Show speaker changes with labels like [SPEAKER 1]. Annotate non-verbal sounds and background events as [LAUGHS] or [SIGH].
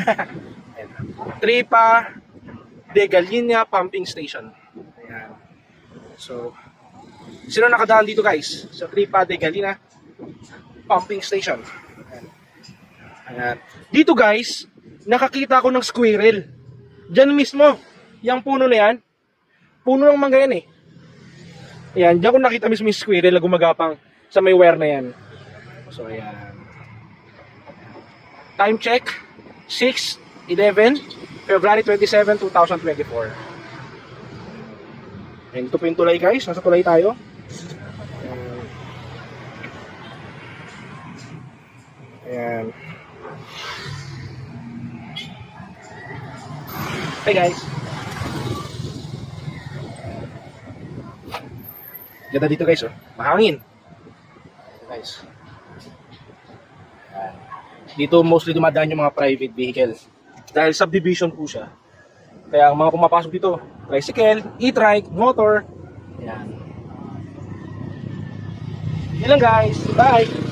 [SPEAKER 1] [LAUGHS] Tripa de Galina Pumping Station. Ayan. So, sino nakadaan dito guys? Sa Tripa de Galina Pumping Station. Ayan. Ayan. Dito guys, nakakita ako ng squirrel. Diyan mismo. Yang puno na yan. Puno ng mangga yan eh. Ayan, diyan ko nakita mismo yung squirrel na gumagapang sa may wire na yan. So, ayan. Time check, 6.11, February 27, 2024. Ayan, ito po tulay guys. Nasa tulay tayo. Ayan. Hey guys. Ganda dito guys oh. Mahangin. Guys. Ayan. Dito mostly dumadaan yung mga private vehicle. Dahil subdivision po siya. Kaya ang mga pumapasok dito, tricycle, e-trike, motor. Ayan. Yun lang guys. Bye!